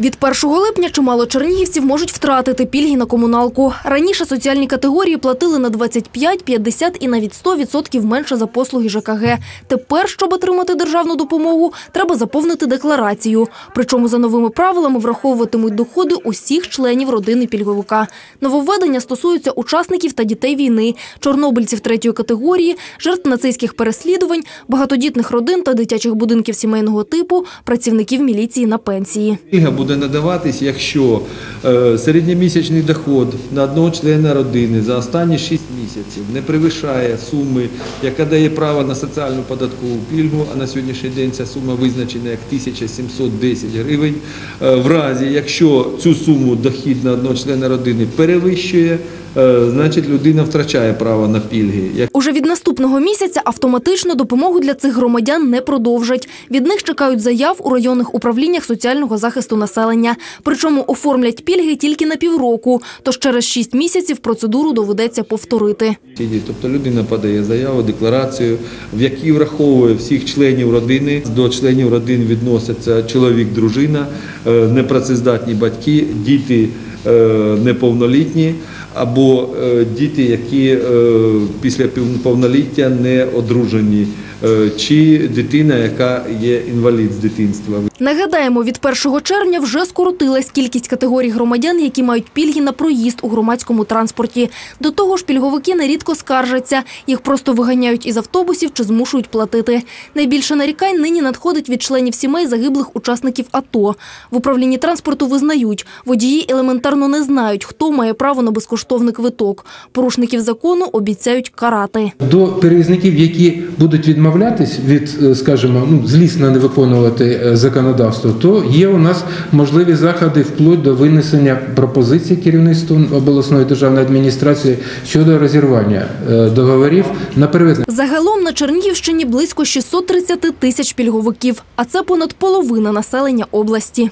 Від 1 липня чимало чернігівців можуть втратити пільги на комуналку. Раніше соціальні категорії платили на 25, 50 і навіть 100% менше за послуги ЖКГ. Тепер, щоб отримати державну допомогу, треба заповнити декларацію. Причому за новими правилами враховуватимуть доходи усіх членів родини пільговика. Нововведення стосуються учасників та дітей війни, чорнобильців третьої категорії, жертв нацистських переслідувань, багатодітних родин та дитячих будинків сімейного типу, працівників міліції на пенсії. Буде надаватись, якщо е, середньомісячний доход на одного члена родини за останні 6 місяців не перевищає суми, яка дає право на соціальну податкову пільгу, а на сьогоднішній день ця сума визначена як 1710 гривень. Е, в разі, якщо цю суму дохід на одного члена родини перевищує, значить людина втрачає право на пільги. Уже від наступного місяця автоматично допомогу для цих громадян не продовжать. Від них чекають заяв у районних управліннях соціального захисту населення. Причому оформлять пільги тільки на півроку, тож через 6 місяців процедуру доведеться повторити. Тобто людина подає заяву, декларацію, в якій враховує всіх членів родини. До членів родин відносяться чоловік, дружина, е, непрацездатні батьки, діти е, неповнолітні або е, діти, які е, після повноліття не одружені, чи дитина, яка є інвалід з дитинства. Нагадаємо, від 1 червня вже скоротилась кількість категорій громадян, які мають пільги на проїзд у громадському транспорті. До того ж, пільговики нерідко скаржаться. Їх просто виганяють із автобусів чи змушують платити. Найбільше нарікань нині надходить від членів сімей загиблих учасників АТО. В управлінні транспорту визнають, водії елементарно не знають, хто має право на безкоштовний квиток. Порушників закону обіцяють карати. До перевізників, які будуть відмовлятись від, е, скажімо, ну злісно не виконувати е, законодавство, то є у нас можливі заходи вплоть до винесення пропозицій керівництву обласної державної адміністрації щодо розірвання е, договорів на перевезення. Загалом на Чернігівщині близько 630 тисяч пільговиків, а це понад половина населення області.